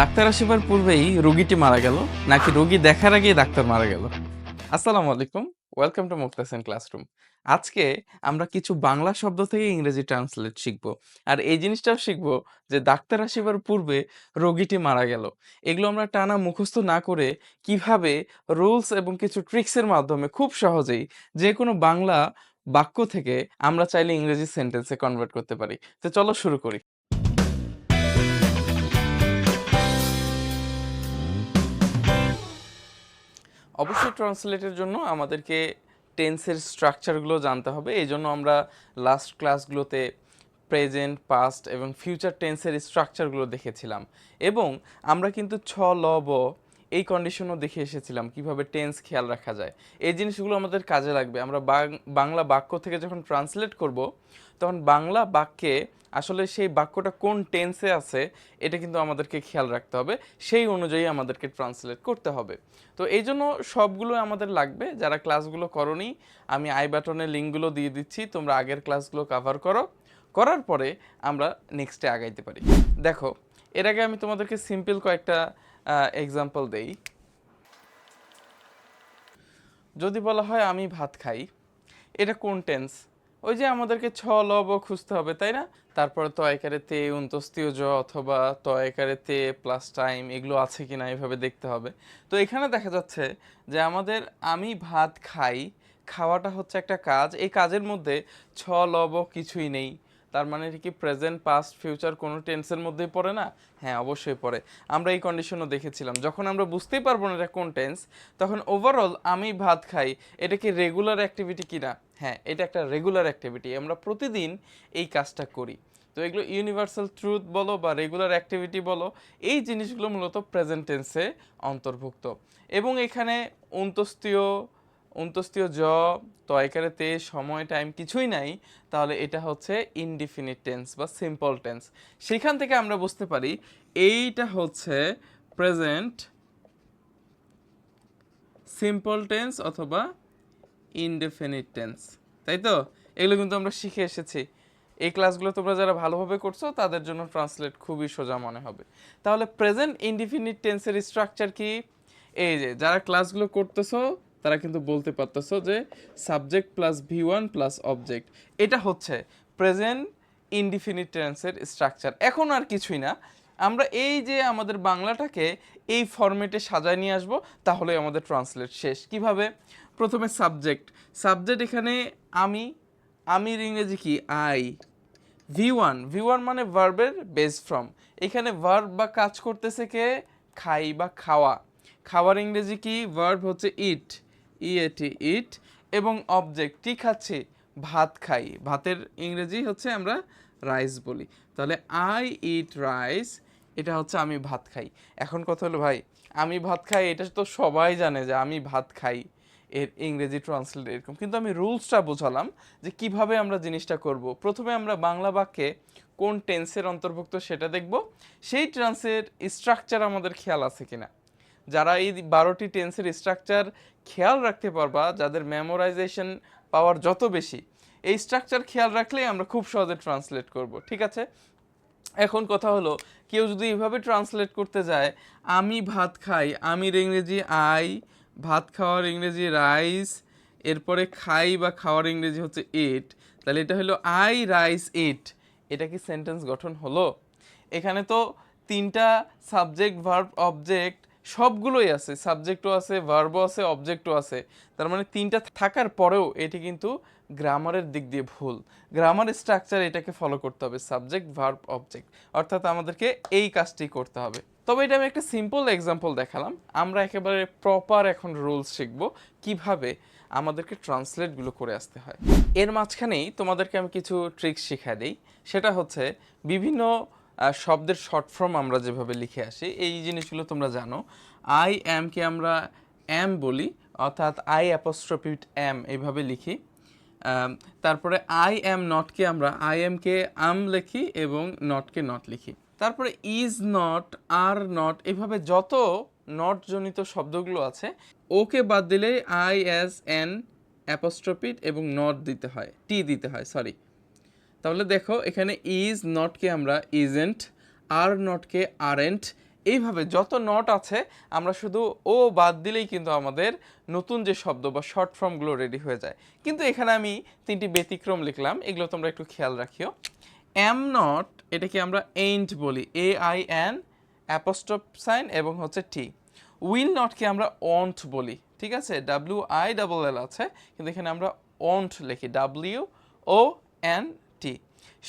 Doctor আসিবার পূর্বেই রোগীটি মারা গেল, নাকি রোগী দেখার আগেই ডাক্তার মারা গেল? আসসালামু আলাইকুম, ওয়েলকাম টু মুক্তাসেন ক্লাসরুম। আজকে আমরা কিছু বাংলা শব্দ থেকে ইংরেজি ট্রান্সলেট শিখব, আর এই জিনিসটাও শিখব যে ডাক্তার আসিবার পূর্বে রোগীটি মারা গেল। এগুলো আমরা টানা মুখস্থ না করে কীভাবে রুলস এবং কিছু ট্রিক্সের মাধ্যমে খুব সহজেই যে কোনো বাংলা বাক্য থেকে আমরা চাইলে ইংরেজি সেন্টেন্সে কনভার্ট করতে পারি। তো চলো শুরু করি। অবশ্যই ট্রান্সলেটের জন্য আমাদেরকে টেন্সের স্ট্রাকচারগুলো জানতে হবে। এই জন্য আমরা লাস্ট ক্লাসগুলোতে প্রেজেন্ট পাস্ট এবং ফিউচার টেন্সের স্ট্রাকচারগুলো দেখেছিলাম। এবং আমরা কিন্তু ছ, ল, ব এই কন্ডিশনও দেখে এসেছিলাম, কীভাবে টেন্স খেয়াল রাখা যায়। এই জিনিসগুলো আমাদের কাজে লাগবে। আমরা বাংলা বাক্য থেকে যখন ট্রান্সলেট করব, তখন বাংলা বাক্যে আসলে সেই বাক্যটা কোন টেন্সে আছে, এটা কিন্তু আমাদেরকে খেয়াল রাখতে হবে। সেই অনুযায়ী আমাদেরকে ট্রান্সলেট করতে হবে। তো এই জন্য সবগুলো আমাদের লাগবে। যারা ক্লাসগুলো করনি, আমি আই বাটনে লিঙ্কগুলো দিয়ে দিচ্ছি। তোমরা আগের ক্লাসগুলো কভার করো। করার পরে আমরা নেক্সটে আগাইতে পারি। দেখো, এর আগে আমি তোমাদেরকে সিম্পল কয়েকটা এক্সাম্পল দেই। যদি বলা হয় আমি ভাত খাই, এটা কোন টেন্স ওই যে আমাদেরকে ছ লব খুঁজতে হবে, তাই না? তারপরে ত একারে তে উন্তস্তীয় জ অথবা ত একারে তে প্লাস টাইম এগুলো আছে কিনা এভাবে দেখতে হবে। তো এখানে দেখা যাচ্ছে যে আমাদের আমি ভাত খাই, খাওয়াটা হচ্ছে একটা কাজ। এই কাজের মধ্যে ছ লব কিছুই নেই। তার মানে কি প্রেজেন্ট পাস্ট ফিউচার কোনো টেন্সের মধ্যেই পড়ে না? হ্যাঁ অবশ্যই পড়ে। আমরা এই কন্ডিশনও দেখেছিলাম। যখন আমরা বুঝতেই পারব না এটা কোন টেন্স তখন ওভারঅল আমি ভাত খাই, এটা কি রেগুলার অ্যাক্টিভিটি কিনা? হ্যাঁ এটা একটা রেগুলার অ্যাক্টিভিটি আমরা প্রতিদিন এই কাজটা করি। তো এগুলো ইউনিভার্সাল ট্রুথ বলো বা রেগুলার অ্যাক্টিভিটি বলো, এই জিনিসগুলো মূলত প্রেজেন্ট টেন্সে অন্তর্ভুক্ত। এবং এখানে অন্তস্তীয় অন্তস্তীয় জ তয়কারে তে সময় টাইম কিছুই নাই, তাহলে এটা হচ্ছে ইনডিফিনিট টেন্স বা সিম্পল টেন্স সেখান থেকে আমরা বুঝতে পারি এইটা হচ্ছে প্রেজেন্ট সিম্পল টেন্স অথবা ইনডেফিনিট টেন্স তাই তো? এগুলো কিন্তু আমরা শিখে এসেছি। এই ক্লাসগুলো তোমরা যারা ভালোভাবে করছ, তাদের জন্য ট্রান্সলেট খুবই সোজা মনে হবে। তাহলে প্রেজেন্ট ইনডিফিনিট টেন্সের স্ট্রাকচার কি? এই যে, যারা ক্লাসগুলো করতেছো তারা কিন্তু বলতে পারতেছো যে subject plus V one plus object এটা হচ্ছে প্রেজেন্ট ইনডিফিনিট টেন্সের স্ট্রাকচার এখন আর কিছুই না। আমরা এই যে আমাদের বাংলাটাকে এই ফরম্যাটে সাজায় নিয়ে আসব, তাহলে আমাদের ট্রান্সলেট শেষ। কীভাবে? প্রথমে সাবজেক্ট সাবজেক্ট এখানে আমি আমির ইংরেজি কি? I V one V one মানে ভার্বের বেস ফ্রম এখানে ভার্ব বা কাজ করতেছে কে? খাই বা খাওয়া। খাওয়ার ইংরেজি কি? ভার্ব হচ্ছে ইট ই এটি ইট এবং অবজেক্ট, কি ভাত খাই। ভাতের ইংরেজি হচ্ছে আমরা রাইস বলি। তাহলে আই ইট রাইস, এটা হচ্ছে আমি ভাত খাই। এখন কথা হলো, ভাই, আমি ভাত খাই, এটা তো সবাই জানে যে আমি ভাত খাই। এর ইংরেজি ট্রান্সলেট এরকম। কিন্তু আমি রুলসটা বোঝালাম যে কীভাবে আমরা জিনিসটা করব। প্রথমে আমরা বাংলা বাক্যে কোন টেন্সের অন্তর্ভুক্ত সেটা দেখব। সেই ট্রান্সের স্ট্রাকচার আমাদের খেয়াল আছে কিনা। যারা এই বারোটি টেন্সের স্ট্রাকচার খেয়াল রাখতে পারবা, যাদের মেমোরাইজেশন পাওয়ার যত বেশি, এই স্ট্রাকচার খেয়াল রাখলেই আমরা খুব সহজে ট্রান্সলেট করব, ঠিক আছে? এখন কথা হলো, কেউ যদি এভাবে ট্রান্সলেট করতে যায়, আমি ভাত খাই, আমির ইংরেজি আই, ভাত খাওয়ার ইংরেজি রাইস এরপরে খাই বা খাওয়ার ইংরেজি হচ্ছে ইট তাহলে এটা হলো আই রাইস ইট এটা কি সেন্টেন্স গঠন হলো? এখানে তো তিনটা সাবজেক্ট ভার্ব অবজেক্ট সবগুলোই আছে সাবজেক্টও আছে ভার্বও আছে অবজেক্টও আছে। তার মানে তিনটা থাকার পরেও এটি কিন্তু গ্রামারের দিক দিয়ে ভুল। গ্রামার স্ট্রাকচার এটাকে ফলো করতে হবে সাবজেক্ট ভার্ব অবজেক্ট অর্থাৎ আমাদেরকে এই কাজটি করতে হবে। তবে এটা আমি একটা সিম্পল এক্সাম্পল দেখালাম। আমরা একেবারে প্রপার এখন রুলস শিখব কীভাবে আমাদেরকে ট্রান্সলেটগুলো করে আসতে হয়। এর মাঝখানেই তোমাদেরকে আমি কিছু ট্রিক্স শিখাই দিই। সেটা হচ্ছে বিভিন্ন শব্দের শর্ট ফর্ম আমরা যেভাবে লিখে আসি, এই জিনিসগুলো তোমরা জানো। আই কে আমরা এম বলি, অর্থাৎ আই অ্যাপোস্ট্রোপিট এম এইভাবে লিখি। তারপরে আই এম নটকে আমরা আই এমকে আম লিখি এবং নটকে নট লিখি। তারপরে ইজ নট আর নট এভাবে যত নট জনিত শব্দগুলো আছে ওকে বাদ দিলে আই এস এন অ্যাপোস্ট্রোপিট এবং নট দিতে হয় টি দিতে হয় সরি তাহলে দেখো, এখানে ইজ নটকে আমরা ইজেন্ট আর নটকে আরেন্ট এইভাবে যত নট আছে, আমরা শুধু ও বাদ দিলেই কিন্তু আমাদের নতুন যে শব্দ বা শর্ট ফর্মগুলো রেডি হয়ে যায়। কিন্তু এখানে আমি তিনটি ব্যতিক্রম লিখলাম, এগুলো তোমরা একটু খেয়াল রাখিও। এম নট এটাকে আমরা এইন্ট বলি A I N apostrophe sign এবং হচ্ছে টি উইল নটকে আমরা অন্ট বলি, ঠিক আছে? ডাব্লিউ আই ডাবল এল আছে, কিন্তু এখানে আমরা অন্ট লিখি W O N T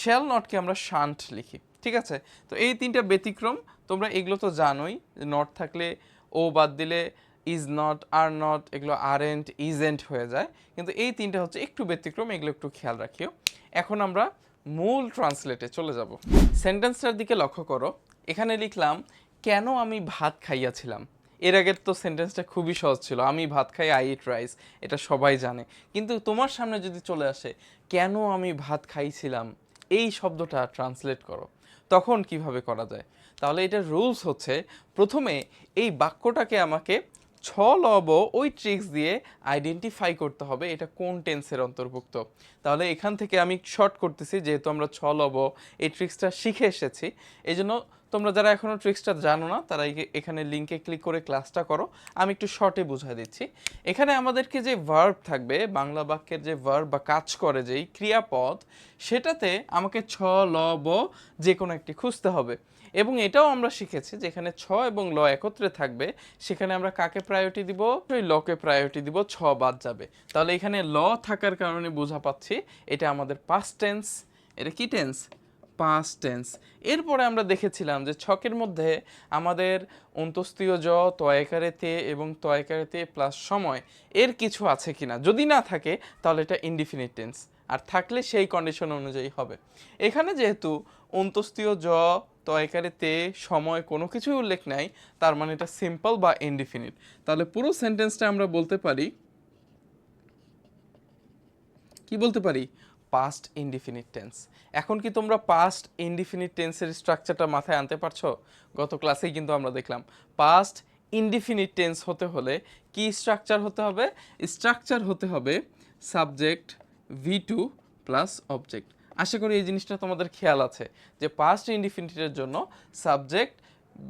shall নটকে আমরা শান্ট লিখি, ঠিক আছে? তো এই তিনটা ব্যতিক্রম তোমরা এগুলো তো জানোই নট থাকলে ও বাদ দিলে ইজ নট আর নট এগুলো আরেন্ট ইজেন্ট হয়ে যায়। কিন্তু এই তিনটা হচ্ছে একটু ব্যতিক্রম, এগুলো একটু খেয়াল রাখিও। এখন আমরা মূল ট্রান্সলেটে চলে যাব। সেন্টেন্সটার দিকে লক্ষ্য করো। এখানে লিখলাম, কেন আমি ভাত খাইয়াছিলাম? এর আগের তো সেন্টেন্সটা খুবই সহজ ছিল, আমি ভাত খাই আই ইট রাইস এটা সবাই জানে। কিন্তু তোমার সামনে যদি চলে আসে, কেন আমি ভাত খাইছিলাম? এই শব্দটা ট্রান্সলেট করো। তখন কীভাবে করা যায়? তাহলে এটার রুলস হচ্ছে, প্রথমে এই বাক্যটাকে আমাকে ছ লব ওই ট্রিক্স দিয়ে আইডেন্টিফাই করতে হবে, এটা কোন টেন্সের অন্তর্ভুক্ত। তাহলে এখান থেকে আমি শর্ট করতেছি, যেহেতু আমরা ছ লব, এই ট্রিক্সটা শিখে এসেছি এই জন্য তোমরা যারা এখনও ট্রিক্সটা জানো না, তারা এখানে লিঙ্কে ক্লিক করে ক্লাসটা করো। আমি একটু শর্টে বুঝাই দিচ্ছি। এখানে আমাদেরকে যে ভার্ব থাকবে, বাংলা বাক্যের যে ভার্ব বা কাজ করে যেই ক্রিয়াপদ, সেটাতে আমাকে ছ, ল, ব যে কোনো একটি খুঁজতে হবে। এবং এটাও আমরা শিখেছি যেখানে ছ এবং ল একত্রে থাকবে, সেখানে আমরা কাকে প্রায়োরিটি দিব? ওই লকে প্রায়োরিটি দিব, ছ বাদ যাবে। তাহলে এখানে ল থাকার কারণে বোঝা পাচ্ছি, এটা আমাদের পাস্ট টেন্স এটা কি টেন্স পাস্ট টেন্স এরপরে আমরা দেখেছিলাম যে ছকের মধ্যে আমাদের অন্তস্তীয় জ তয়কারে তে এবং তয়কারে তে প্লাস সময় এর কিছু আছে কিনা। যদি না থাকে, তাহলে এটা ইনডিফিনিট টেন্স আর থাকলে সেই কন্ডিশন অনুযায়ী হবে। এখানে যেহেতু অন্তস্তীয় জ তয়কারে তে সময় কোনো কিছুই উল্লেখ নাই, তার মানে এটা সিম্পল বা ইনডিফিনিট তাহলে পুরো সেন্টেন্সটা আমরা বলতে পারি, কি বলতে পারি? পাস্ট ইনডিফিনিট টেন্স এখন কি তোমরা পাস্ট ইনডিফিনিট টেন্সের স্ট্রাকচারটা মাথায় আনতে পারছ? গত ক্লাসেই কিন্তু আমরা দেখলাম। পাস্ট ইনডিফিনিট টেন্স হতে হলে কি স্ট্রাকচার হতে হবে? স্ট্রাকচার হতে হবে subject V two plus object আশা করি এই জিনিসটা তোমাদের খেয়াল আছে যে পাস্ট ইনডিফিনিটের জন্য সাবজেক্ট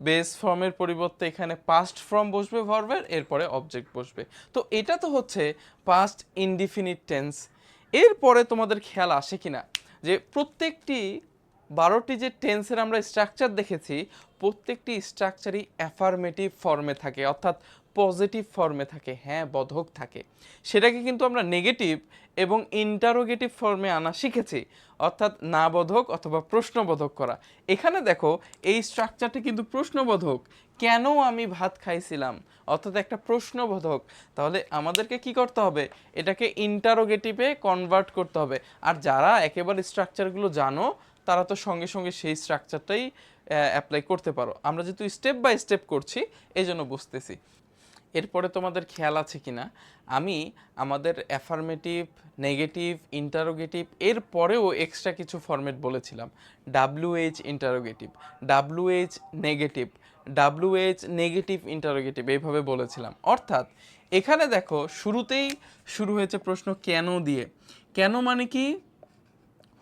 বেস ফর্মের পরিবর্তে এখানে পাস্ট ফর্ম বসবে ভার্বের এরপরে অবজেক্ট বসবে। তো এটা তো হচ্ছে পাস্ট ইনডিফিনিট টেন্স এরপরে তোমাদের খেয়াল আসে কিনা? যে প্রত্যেকটি বারোটি যে টেন্সের আমরা স্ট্রাকচার দেখেছি, প্রত্যেকটি স্ট্রাকচারই অ্যাফার্মেটিভ ফর্মে থাকে। অর্থাৎ পজিটিভ ফর্মে থাকে হ্যাঁ বোধক থাকে। সেটাকে কিন্তু আমরা নেগেটিভ এবং ইন্টারোগেটিভ ফর্মে আনা শিখেছি। অর্থাৎ না বোধক অথবা প্রশ্নবোধক করা। এখানে দেখো, এই স্ট্রাকচারটি কিন্তু প্রশ্নবোধক কেন আমি ভাত খাইছিলাম? অর্থাৎ একটা প্রশ্নবোধক তাহলে আমাদেরকে কি করতে হবে? এটাকে ইন্টারোগেটিভে কনভার্ট করতে হবে। আর যারা একেবারে স্ট্রাকচারগুলো জানো, তারা তো সঙ্গে সঙ্গে সেই স্ট্রাকচারটাই অ্যাপ্লাই করতে পারো। আমরা যেহেতু স্টেপ বাই স্টেপ করছি এই জন্য বুঝতেছি। এরপরে তোমাদের খেয়াল আছে কিনা? আমি আমাদের অ্যাফার্মেটিভ নেগেটিভ ইন্টারোগেটিভ এর পরেও এক্সট্রা কিছু ফরম্যাট বলেছিলাম। W H interrogative W H negative W H negative interrogative এইভাবে বলেছিলাম। অর্থাৎ এখানে দেখো, শুরুতেই শুরু হয়েছে প্রশ্ন কেন দিয়ে। কেন মানে কি?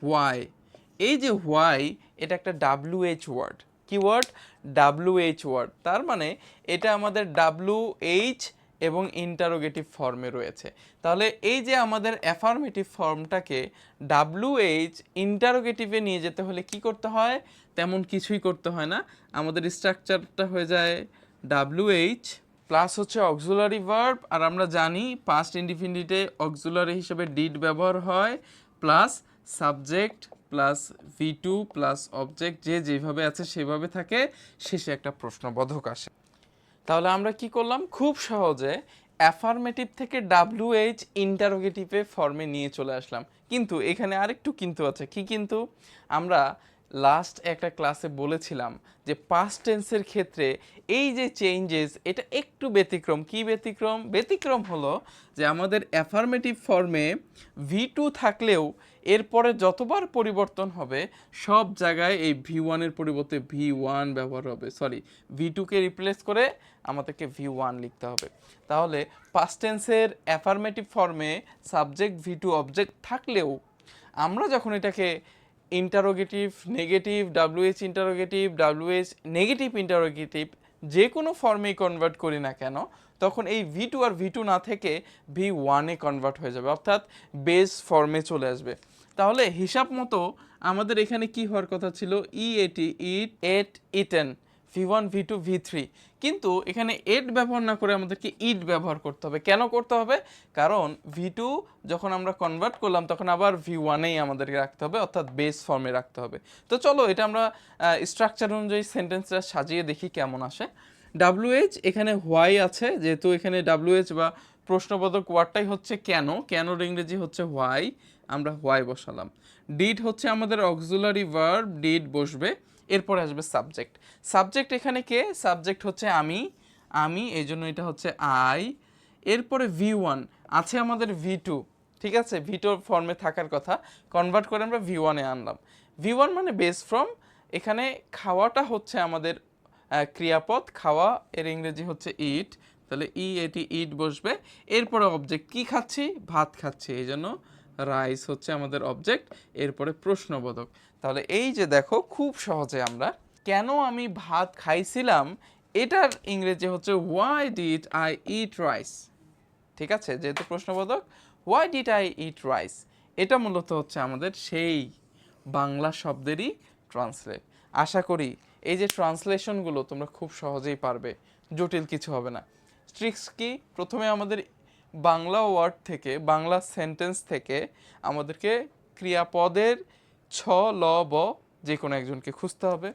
হোয়াই এই যে হোয়াই এটা একটা ডাব্লিউ এইচ ওয়ার্ড কি ওয়ার্ড ডাব্লিউ এইচ ওয়ার্ড। তার মানে এটা আমাদের ডাব্লিউ এইচ এবং ইন্টারোগেটিভ ফর্মে রয়েছে। তাহলে এই যে আমাদের অ্যাফার্মেটিভ ফর্মটাকে ডাব্লিউ এইচ ইন্টারোগেটিভে নিয়ে যেতে হলে কি করতে হয়? তেমন কিছুই করতে হয় না। আমাদের স্ট্রাকচারটা হয়ে যায় ডাব্লিউ এইচ প্লাস হচ্ছে অক্সুলারি ভার্ব আর আমরা জানি পাস্ট ইনডিফিনিটে অক্সুলারি হিসেবে ডিড ব্যবহার হয় plus subject plus V two plus object যে যেভাবে আছে সেভাবে থাকে, শেষে একটা প্রশ্নবোধক আসে। তাহলে আমরা কি করলাম? খুব সহজে অ্যাফার্মেটিভ থেকে ডাব্লিউ এইচ ইন্টারোগেটিভে ফর্মে নিয়ে চলে আসলাম। কিন্তু এখানে আরেকটু কিন্তু আছে। কি কিন্তু? আমরা লাস্ট একটা ক্লাসে বলেছিলাম যে পাস্ট টেন্সের ক্ষেত্রে এই যে চেঞ্জেস এটা একটু ব্যতিক্রম। কি ব্যতিক্রম? ব্যতিক্রম হলো যে আমাদের অ্যাফার্মেটিভ ফর্মে ভি টু থাকলেও এরপরে যতবার পরিবর্তন হবে, সব জায়গায় এই ভি ওয়ানের পরিবর্তে ভি ওয়ান ব্যবহার হবে। সরি ভি টুকে রিপ্লেস করে আমাদেরকে ভি ওয়ান লিখতে হবে। তাহলে পাস্ট টেন্সের অ্যাফার্মেটিভ ফর্মে সাবজেক্ট ভি টু অবজেক্ট থাকলেও আমরা যখন এটাকে interrogative negative W H interrogative W H negative interrogative যে কোনো ফর্মেই কনভার্ট করি না কেন, তখন এই ভি টু আর ভি টু না থেকে ভি ওয়ানে কনভার্ট হয়ে যাবে, অর্থাৎ বেস ফর্মে চলে আসবে। তাহলে হিসাব মতো আমাদের এখানে কি হওয়ার কথা ছিল? E A T eat ate eaten V one V two V three কিন্তু এখানে এড ব্যবহার না করে আমাদেরকে ইট ব্যবহার করতে হবে। কেন করতে হবে? কারণ ভি টু যখন আমরা কনভার্ট করলাম, তখন আবার ভি ওয়ানেই আমাদেরকে রাখতে হবে, অর্থাৎ বেস ফর্মে রাখতে হবে। তো চলো, এটা আমরা স্ট্রাকচার অনুযায়ী সেন্টেন্সটা সাজিয়ে দেখি কেমন আসে। ডাব্লিউএইচ এখানে হোয়াই আছে, যেহেতু এখানে ডাব্লিউএইচ বা প্রশ্নবোধক ওয়ার্ডটাই হচ্ছে কেন কেনর ইংরেজি হচ্ছে হোয়াই আমরা হোয়াই বসালাম। ডিড হচ্ছে আমাদের অক্সুলারি ভার্ব ডিড বসবে। এরপরে আসবে সাবজেক্ট। সাবজেক্ট এখানে কে? সাবজেক্ট হচ্ছে আমি আমি এই জন্য এটা হচ্ছে আই এরপরে ভি ওয়ান আছে আমাদের ভি টু ঠিক আছে? ভি টুর ফর্মে থাকার কথা। কনভার্ট করে আমরা ভি ওয়ানে আনলাম। ভি ওয়ান মানে বেস ফ্রম এখানে খাওয়াটা হচ্ছে আমাদের ক্রিয়াপদ। খাওয়া এর ইংরেজি হচ্ছে ইট তাহলে ই এটি ইট বসবে। এরপরে অবজেক্ট কি খাচ্ছি? ভাত খাচ্ছি এই জন্য রাইস হচ্ছে আমাদের অবজেক্ট এরপরে প্রশ্নবোধক। তাহলে এই যে দেখো, খুব সহজে আমরা কেন আমি ভাত খাইছিলাম, এটার ইংরেজি হচ্ছে why did I eat rice ঠিক আছে? যেহেতু প্রশ্নবোধক why did I eat rice এটা মূলত হচ্ছে আমাদের সেই বাংলা শব্দেরই ট্রান্সলেট আশা করি এই যে ট্রান্সলেশনগুলো তোমরা খুব সহজেই পারবে, জটিল কিছু হবে না। ট্রিক্স কি? প্রথমে আমাদের বাংলা ওয়ার্ড থেকে, বাংলা সেন্টেন্স থেকে আমাদেরকে ক্রিয়াপদের ছ, ল, ব যে কোনো একজনকে খুঁজতে হবে।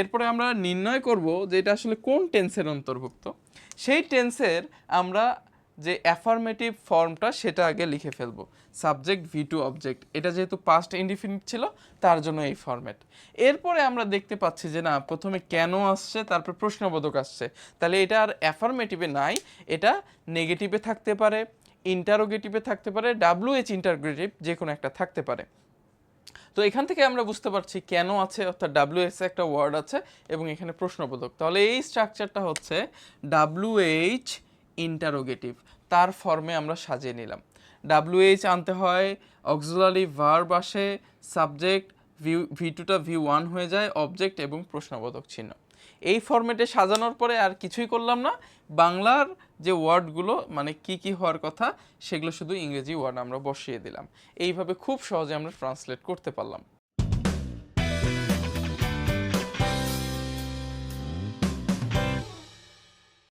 এরপরে আমরা নির্ণয় করব যে এটা আসলে কোন টেন্সের অন্তর্ভুক্ত। সেই টেন্সের আমরা যে অ্যাফার্মেটিভ ফর্মটা সেটা আগে লিখে ফেলব। সাবজেক্ট ভি টু অবজেক্ট এটা যেহেতু পাস্ট ইনডিফিনিট ছিল, তার জন্য এই ফরম্যাট এরপরে আমরা দেখতে পাচ্ছি যে না, প্রথমে কেন আসছে, তারপর প্রশ্নবোধক আসছে। তাহলে এটা আর অ্যাফার্মেটিভে নাই, এটা নেগেটিভে থাকতে পারে ইন্টারোগেটিভে থাকতে পারে ডাব্লিউ এইচ ইন্টারগ্রেটিভ যে কোনো একটা থাকতে পারে। তো এখান থেকে আমরা বুঝতে পারছি কেন আছে, অর্থাৎ ডাব্লিউ এস একটা ওয়ার্ড আছে এবং এখানে প্রশ্নবোধক। তাহলে এই স্ট্রাকচারটা হচ্ছে ডাব্লিউ এইচ ইন্টারোগেটিভ তার ফর্মে আমরা সাজিয়ে নিলাম। ডাব্লিউ এইচ আনতে হয় অক্সিলারি ভার্ব আসে সাবজেক্ট ভিউ ভি টুটা ভি ওয়ান হয়ে যায় অবজেক্ট এবং প্রশ্নবোধক চিহ্ন। এই ফরম্যাটে সাজানোর পরে আর কিছুই করলাম না। বাংলার যে ওয়ার্ডগুলো মানে কি কি হওয়ার কথা, সেগুলো শুধু ইংরেজি ওয়ার্ড আমরা বসিয়ে দিলাম। এইভাবে খুব সহজে আমরা ট্রান্সলেট করতে পারলাম।